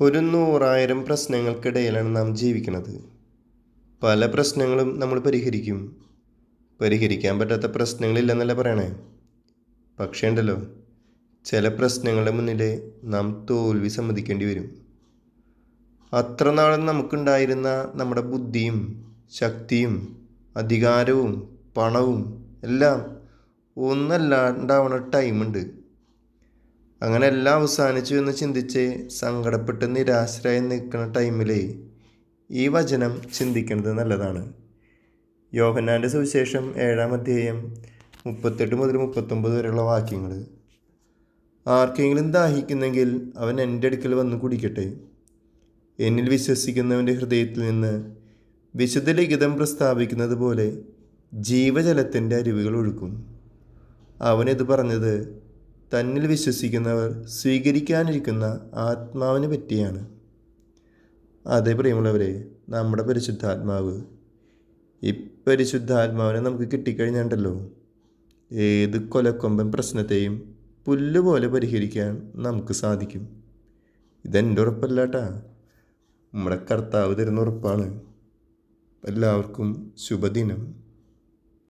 ഒരു നൂറായിരം പ്രശ്നങ്ങൾക്കിടയിലാണ് നാം ജീവിക്കുന്നത്. പല പ്രശ്നങ്ങളും നമ്മൾ പരിഹരിക്കും. പരിഹരിക്കാൻ പറ്റാത്ത പ്രശ്നങ്ങളില്ലെന്നല്ല പറയണേ? പക്ഷേ ഉണ്ടല്ലോ ചില പ്രശ്നങ്ങളുടെ മുന്നിൽ നാം തോൽവി സമ്മതിക്കേണ്ടി വരും. അത്ര നാളും നമുക്കുണ്ടായിരുന്ന നമ്മുടെ ബുദ്ധിയും ശക്തിയും അധികാരവും പണവും എല്ലാം ഒന്നല്ലാണ്ടാവണ ടൈമുണ്ട്. അങ്ങനെ എല്ലാം അവസാനിച്ചു എന്ന് ചിന്തിച്ച് സങ്കടപ്പെട്ട് നിരാശരായി നിൽക്കുന്ന ടൈമിൽ ഈ വചനം ചിന്തിക്കുന്നത് നല്ലതാണ്. യോഹന്നാന്റെ സുവിശേഷം ഏഴാം അധ്യായം മുപ്പത്തെട്ട് മുതൽ മുപ്പത്തൊമ്പത് വരെയുള്ള വാക്യങ്ങൾ ആർക്കെങ്കിലും ദാഹിക്കുന്നെങ്കിൽ അവൻ എന്റെ അടുക്കൽ വന്ന് കുടിക്കട്ടെ. എന്നിൽ വിശ്വസിക്കുന്നവന്റെ ഹൃദയത്തിൽ നിന്ന് വിശുദ്ധ ലിഖിതം പ്രസ്താവിക്കുന്നത് പോലെ ജീവജലത്തിന്റെ അരുവികൾ ഒഴുക്കും അവനിത് പറഞ്ഞത് തന്നിൽ വിശ്വസിക്കുന്നവർ സ്വീകരിക്കാനിരിക്കുന്ന ആത്മാവിനെ പറ്റിയാണ്. അതേ പ്രിയമുള്ളവരെ നമ്മുടെ പരിശുദ്ധാത്മാവ് ഈ പരിശുദ്ധാത്മാവിനെ നമുക്ക് കിട്ടിക്കഴിഞ്ഞാണ്ടല്ലോ. ഏത് കൊലക്കൊമ്പൻ പ്രശ്നത്തെയും പുല്ലുപോലെ പരിഹരിക്കാൻ നമുക്ക് സാധിക്കും. ഇതെന്റെ ഉറപ്പല്ലാട്ടാ. നമ്മുടെ കർത്താവ് തരുന്ന ഉറപ്പാണ്. എല്ലാവർക്കും ശുഭദിനം.